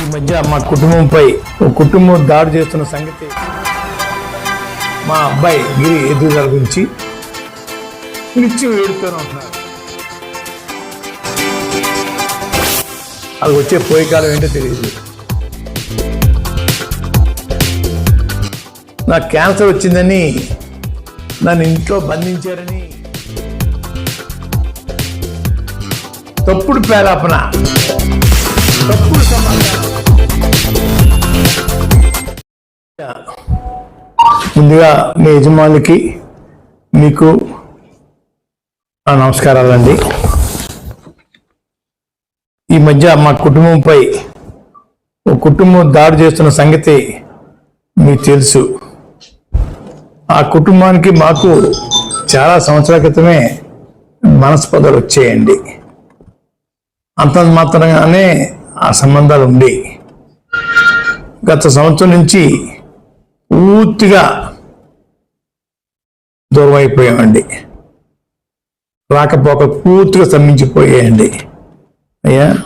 ఈ మధ్య మా కుటుంబంపై ఓ కుటుంబం దాడి చేస్తున్న సంగతి మా అబ్బాయి గిరి ఎదుగుదల గురించి నిత్యం ఏడుతూనే ఉంటున్నారు. అది వచ్చే పోయే కాలం ఏంటో తెలియదు. నాకు క్యాన్సర్ వచ్చిందని నన్ను ఇంట్లో బంధించారని తప్పుడు పేలాపన తప్పుడు ముందుగా మీ యజమానికి మీకు నమస్కారాలండి. ఈ మధ్య మా కుటుంబంపై ఓ కుటుంబం దాడి చేస్తున్న సంగతి మీకు తెలుసు. ఆ కుటుంబానికి మాకు చాలా సంవత్సరాల క్రితమే మనస్పదలు వచ్చేయండి. అంత మాత్రంగానే ఆ సంబంధాలు ఉండి. గత సంవత్సరం నుంచి పూర్తిగా దూరం అయిపోయామండి. రాకపోక పూర్తిగా స్తంభించిపోయాయండి. అయ్యా?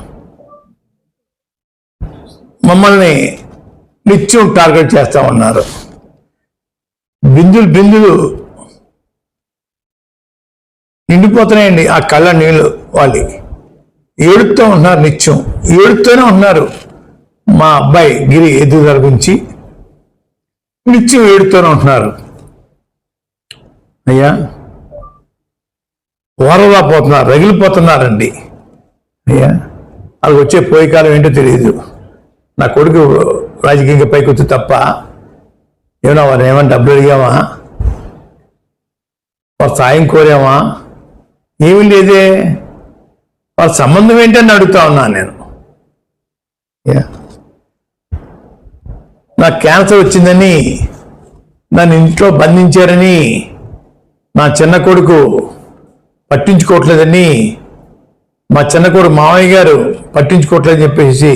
మమ్మల్ని నిత్యం టార్గెట్ చేస్తా ఉన్నారు బిందులు బిందులు నిండిపోతున్నాయండి ఆ కళ్ళ నీళ్ళు వాళ్ళు ఏడుతూ ఉంటున్నారు నిత్యం. ఏడుతూనే ఉన్నారు మా అబ్బాయి గిరి ఎదుగుదల గురించి. నిత్యం ఏడుతూనే ఉంటున్నారు. అయ్యా ఓరలా పోతున్నారు రగిలిపోతున్నారండి. అయ్యా వాళ్ళకి వచ్చే పోయే కాలం ఏంటో తెలియదు. నా కొడుకు రాజకీయంగా పైకి వచ్చి తప్ప ఏమన్నా వారు ఏమన్నా డబ్బులు అడిగామా వారు సాయం కోరామా ఏమీ లేదే. వాళ్ళ సంబంధం ఏంటని అడుగుతా ఉన్నాను నేను. యా. నాకు క్యాన్సర్ వచ్చిందని నన్ను ఇంట్లో బంధించారని నా చిన్న కొడుకు పట్టించుకోవట్లేదని మా చిన్న కొడుకు మామయ్య గారు పట్టించుకోవట్లేదని చెప్పేసి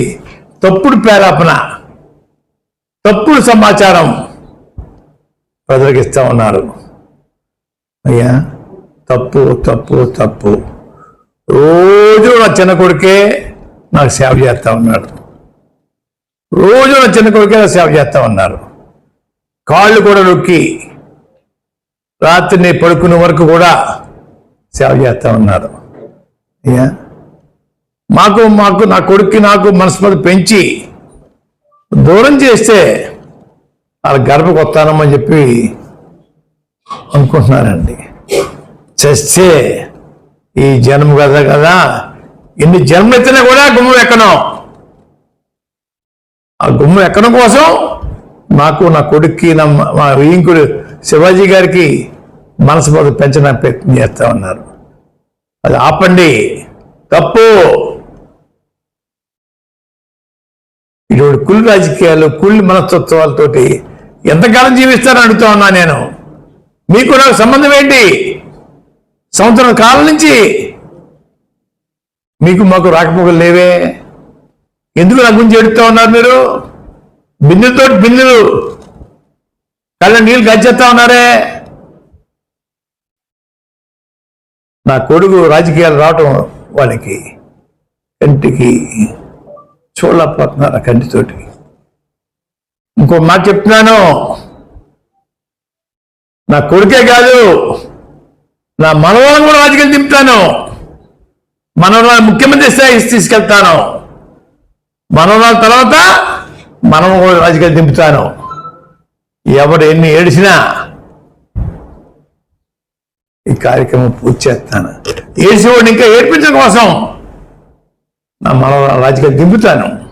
తప్పుడు పేరాపన తప్పుడు సమాచారం ప్రజలకు ఇస్తా ఉన్నారు. అయ్యా తప్పు తప్పు తప్పు. రోజు నా చిన్న కొడుకే నాకు సేవ చేస్తా ఉన్నాడు. రోజు నా చిన్న కొడుకే నాకు సేవ చేస్తా ఉన్నారు. కాళ్ళు కూడా నొక్కి రాత్రిని పడుకునే వరకు కూడా సేవ చేస్తా ఉన్నారు. మాకు మాకు నా కొడుక్కి నాకు మనస్పతి పెంచి దూరం చేస్తే వాళ్ళ గర్భకు వస్తానమ్మని చెప్పి అనుకుంటున్నారండి చస్తే ఈ జన్మ కదా కదా? ఎన్ని జన్మెత్తినా కూడా గుమ్మం ఎక్కను. ఆ గుమ్మం ఎక్కడం కోసం నాకు నా కొడుక్కి నా మా ఇంకుడు శివాజీ గారికి మనసు బాధ ప్రయత్నం చేస్తా ఉన్నారు. అది ఆపండి. తప్పు. ఇటువంటి కుళ్ళు రాజకీయాలు కుళ్ళు మనస్తత్వాలతోటి ఎంతకాలం జీవిస్తారని అడుగుతా ఉన్నా నేను. మీకు నాకు సంబంధం ఏంటి? సంవత్సరం కాలం నుంచి మీకు మాకు రాకపోకలు లేవే. ఎందుకు నా గురించి ఎడుతా ఉన్నారు మీరు? బిందుతో బిందులు. కళ్ళ నీళ్ళు గచ్చేస్తా ఉన్నారే. నా కొడుకు రాజకీయాలు రావటం వాళ్ళకి కంటికి చూడలేకపోతున్నారు ఆ కంటితోటి. ఇంకో మాట చెప్తున్నాను. నా కొడుకే కాదు. నా మనవరాలను కూడా రాజకీయాలు దింపుతాను. మనవరాలు ముఖ్యమంత్రి స్థాయికి తీసుకెళ్తాను. మనవరాల తర్వాత మనం కూడా రాజకీయాలు దింపుతాను. ఎవరు ఎన్ని ఏడిచినా ఈ కార్యక్రమం పూర్తి చేస్తాను. ఏడిసేవాడిని ఇంకా ఏడ్పించడం కోసం నా మనవరాలు రాజకీయాలు దింపుతాను.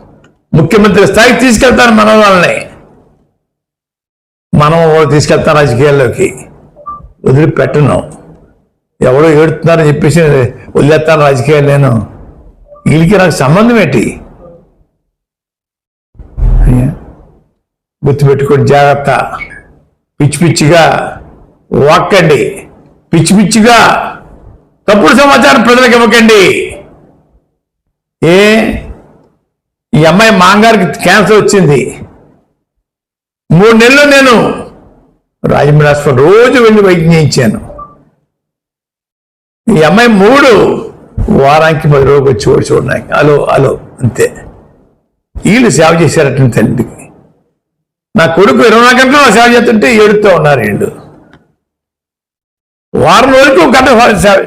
ముఖ్యమంత్రి స్థాయికి తీసుకెళ్తాను మనవరాలని మనం కూడా తీసుకెళ్తాను రాజకీయాల్లోకి. వదిలిపెట్టను. ఎవడో ఏడుతున్నారని చెప్పేసి వదిలేస్తాను రాజకీయాలు నేను. వీళ్ళకి నాకు సంబంధం ఏంటి? అయ్యా గుర్తుపెట్టుకోండి జాగ్రత్త. పిచ్చి పిచ్చిగా వాక్కండి. పిచ్చి పిచ్చిగా తప్పుడు సమాచారం ప్రజలకు ఇవ్వకండి. ఏ? ఈ అమ్మాయి మాంగారికి క్యాన్సర్ వచ్చింది. మూడు నెలలు నేను రాజమండ్రి హాస్పిటల్ రోజు వెళ్ళి వైద్యం చేయించాను. ఈ అమ్మాయి మూడు వారానికి పది రోజులు వచ్చి వచ్చి చూడడానికి అలో అలో అంతే. వీళ్ళు సేవ చేశారట తండ్రికి నా కొడుకు ఇరవై నాలుగు గంటలు సేవ చేస్తుంటే ఏడుతూ ఉన్నారు వీళ్ళు. వారం రోజులకు ఒక గంట సేవ